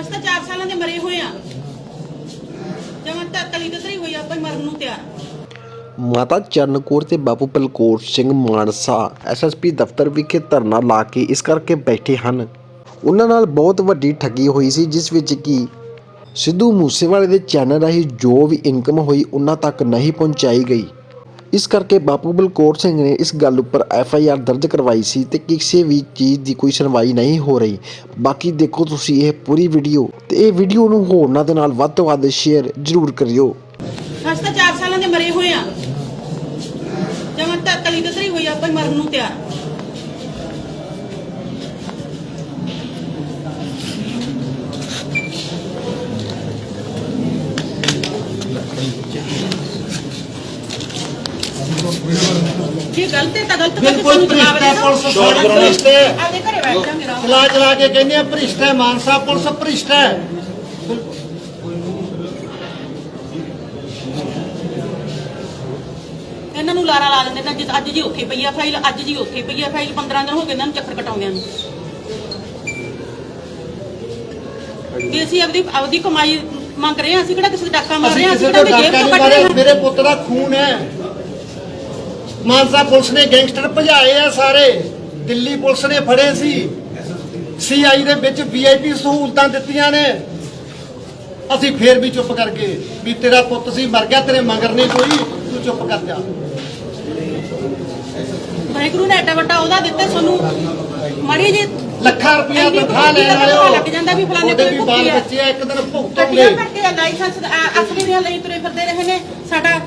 ਅਸੀਂ ਤਾਂ 4 ਸਾਲਾਂ ਦੇ ਮਰੇ ਹੋਏ ਆ। ਜਮਾਂ ਤਾਂ ਤਤਰੀ ਹੋਈ ਆ, ਆਪਾਂ ਮਰਨ ਨੂੰ ਤਿਆਰ। ਮਾਤਾ ਚਰਨਕੌਰ ਤੇ ਬਾਪੂ ਪਲਕੌਰ ਸਿੰਘ ਮਾਨਸਾ ਐਸਐਸਪੀ ਦਫ਼ਤਰ ਵਿਖੇ ਧਰਨਾ ਲਾ ਕੇ ਇਸ ਕਰਕੇ ਬੈਠੇ ਹਨ। ਉਹਨਾਂ ਨਾਲ ਬਹੁਤ ਵੱਡੀ ਠੱਗੀ ਹੋਈ ਸੀ, ਜਿਸ ਵਿੱਚ ਕਿ ਸਿੱਧੂ ਮੂਸੇਵਾਲੇ ਦੇ ਚੈਨਲ ਰਾਹੀਂ ਜੋ ਵੀ ਇਨਕਮ ਹੋਈ, ਉਹਨਾਂ ਤੱਕ ਨਹੀਂ ਪਹੁੰਚਾਈ ਗਈ। ਇਸ ਕਰਕੇ ਬਾਪੂ ਬਲਕੌਰ ਸਿੰਘ ਨੇ ਇਸ ਗੱਲ ਉੱਪਰ ਐਫ ਆਈ ਆਰ ਦਰਜ ਕਰਵਾਈ ਸੀ ਤੇ ਕਿਸੇ ਵੀ ਚੀਜ਼ ਦੀ ਕੋਈ ਸੁਣਵਾਈ ਨਹੀਂ ਹੋ ਰਹੀ। ਬਾਕੀ ਦੇਖੋ ਤੁਸੀਂ ਇਹ ਪੂਰੀ ਵੀਡੀਓ ਤੇ ਇਹ ਵੀਡੀਓ ਨੂੰ ਹੋਰਨਾਂ ਦੇ ਨਾਲ ਵੱਧ ਤੋਂ ਵੱਧ ਸ਼ੇਅਰ ਜ਼ਰੂਰ ਕਰਿਓ। ਅਸੀਂ ਤਾਂ 4 ਸਾਲਾਂ ਦੇ ਮਰੇ ਹੋਏ ਆ। ਜਮਾਂ ਤਾਂ ਕਲੀ ਤਤਰੀ ਹੋਈ ਆਪਾਂ ਮਰਨ ਨੂੰ ਤਿਆਰ। ਜੇ ਗਲਤ ਹੈ ਤਾਂ ਗਲਤ ਕਰਕੇ ਬਿਲਕੁਲ ਸਾਨੂੰ ਜਵਾਬ ਭ੍ਰਿਸ਼ਟ ਹੈ ਦੇ ਪੁਲਿਸ ਦਿਓ। ਸਾਡੇ ਭ੍ਰਿਸ਼ਟ ਹੈ। ਆਪਦੇ ਘਰੇ ਬੈਠ ਜਾ ਮੇਰਾ ਚਲਾ ਚਲਾ ਕੇ ਕਹਿੰਦੇ ਆ ਭ੍ਰਿਸ਼ਟ ਹੈ ਮਾਨਸਾ ਪੁਲਿਸ ਭ੍ਰਿਸ਼ਟ ਹੈ। ਇਹਨਾਂ ਨੂੰ ਲਾਰਾ ਲਾ ਦਿੰਦੇ ਨੇ ਜਿੱਦ ਅੱਜ ਜੀ ਉੱਥੇ ਪਈ ਆ ਫਾਈਲ ਅੱਜ ਜੀ ਉੱਥੇ ਪਈ ਆ ਫਾਈਲ 15 ਦਿਨ ਹੋ ਗਏ ਇਹਨਾਂ ਨੂੰ ਚੱਕਰ ਕਟਾਉਂਦਿਆਂ ਨੂੰ। ਵੀ ਅਸੀਂ ਆਪਦੀ ਆਪਦੀ ਕਮਾਈ ਮੰਗ ਰਹੇ ਹਾਂ ਅਸੀਂ ਕਿਹੜਾ ਕਿਸੇ ਦਾ ਡਾਕਾ ਮਾਰ ਰਹੇ ਹਾਂ ਅਸੀਂ ਜੇਬ ਤੋਂ ਕੱਢ ਰਹੇ ਹਾਂ। ਮੇਰੇ ਪੁੱਤ ਦਾ ਖੂਨ ਹੈ। ਮਾਨਸਾ ਪੁਲਿਸ ਨੇ ਗੈਂਗਸਟਰ ਭਜਾਏ ਆ ਸਾਰੇ। ਦਿੱਲੀ ਪੁਲਿਸ ਨੇ ਫੜੇ ਸੀ। ਸੀਆਈ ਦੇ ਵਿੱਚ ਵੀਆਈਪੀ ਸਹੂਲਤਾਂ ਦਿੱਤੀਆਂ ਨੇ। ਅਸੀਂ ਫੇਰ ਵੀ ਚੁੱਪ ਕਰਕੇ ਵੀ ਤੇਰਾ ਪੁੱਤ ਸੀ, ਮਰ ਗਿਆ, ਤੇਰੇ ਮਗਰ ਨਹੀਂ ਕੋਈ। ਤੂੰ ਚੁੱਪ ਕਰ ਜਾ। ਵਾਹਿਗੁਰੂ ਨੇ ਐਡਾ ਵੱਡਾ ਉਹਦਾ ਦਿੱਤਾ ਸਾਨੂੰ ਮੜੀ ਜੀ ਲੱਖਾਂ ਰੁਪਇਆ ਤਨਖਾਹ ਲੈਣ ਪਤਾ ਵਾਲਿਓ ਲੱਗ ਜਾਂਦਾ ਵੀ ਫਲਾਣੇ ਕੋਈ ਵੀ ਬਾਲ ਹੈ। ਬੱਚੇ ਆ ਇੱਕ ਦਿਨ ਭੁਗਤਣਗੇ ਕਰਕੇ ਲਾਇਸੈਂਸ ਅਸਲੀ ਦੀਆਂ ਲਈ ਤੁਰੇ ਫਿਰਦੇ ਰਹੇ ਨੇ। ਸਾਡਾ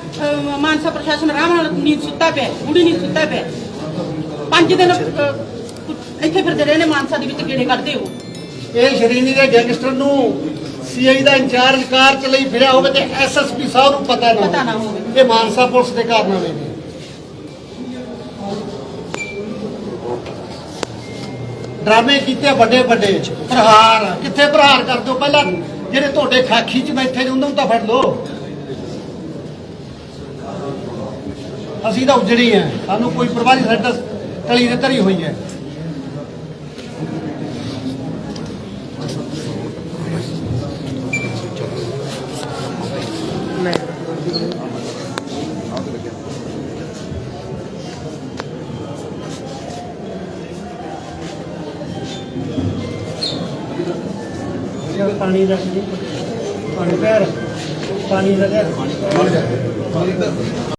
ਮਾਨਸਾ ਪ੍ਰਸ਼ਾਸਨ ਆਰਾਮ ਨਾਲ ਨੀਂਦ ਸੁੱਤਾ ਪਿਆ ਬੁੜੀ ਨੀਂਦ ਸੁੱਤਾ ਪਿਆ। ਪੰਜ ਦਿਨ ਇੱਥੇ ਫਿਰਦੇ ਰਹੇ ਨੇ ਮਾਨਸਾ ਦੇ ਵਿੱਚ ਗੇੜੇ ਕੱਢਦੇ ਹੋ ਇਹ ਸ਼੍ਰੇਣੀ ਦੇ ਗੈਂਗਸਟਰ ਨੂੰ ਸੀਆਈ ਦਾ ਇੰਚਾਰਜ ਕਾਰ ਚ ਲਈ ਫਿਰਿਆ ਹੋਵੇ ਤੇ ਐਸਐਸਪੀ ਸਾਹਿਬ ਨੂੰ ਪਤਾ ਨਾ ਹੋਵੇ। ਇਹ ਮਾਨਸਾ ਪੁਲਿਸ ਦੇ ਕਾਰਨਾਮੇ ਨੇ। ਡਰਾਮੇ ਕੀਤੇ ਵੱਡੇ ਵੱਡੇ ਪ੍ਰਹਾਰ ਕਿੱਥੇ ਪ੍ਰਹਾਰ ਕਰ ਦਿਓ ਪਹਿਲਾਂ ਜਿਹੜੇ ਤੁਹਾਡੇ ਖਾਖੀ ਚ ਬੈਠੇ ਨੇ ਉਹਨਾਂ ਨੂੰ ਤਾਂ ਫੜ ਲਓ। ਅਸੀਂ ਤਾਂ ਉਜੜੀ ਆ। ਸਾਨੂੰ ਕੋਈ ਪਰਵਾਹ ਨਹੀਂ ਸਾਡਾ ਤਲੀ ਤੇ ਧਰੀ ਹੋਈ ਹੈ। ਪਾਣੀ ਰੱਖ ਪਾਣੀ ਪੈਰ। ਪਾਣੀ ਰੱਖ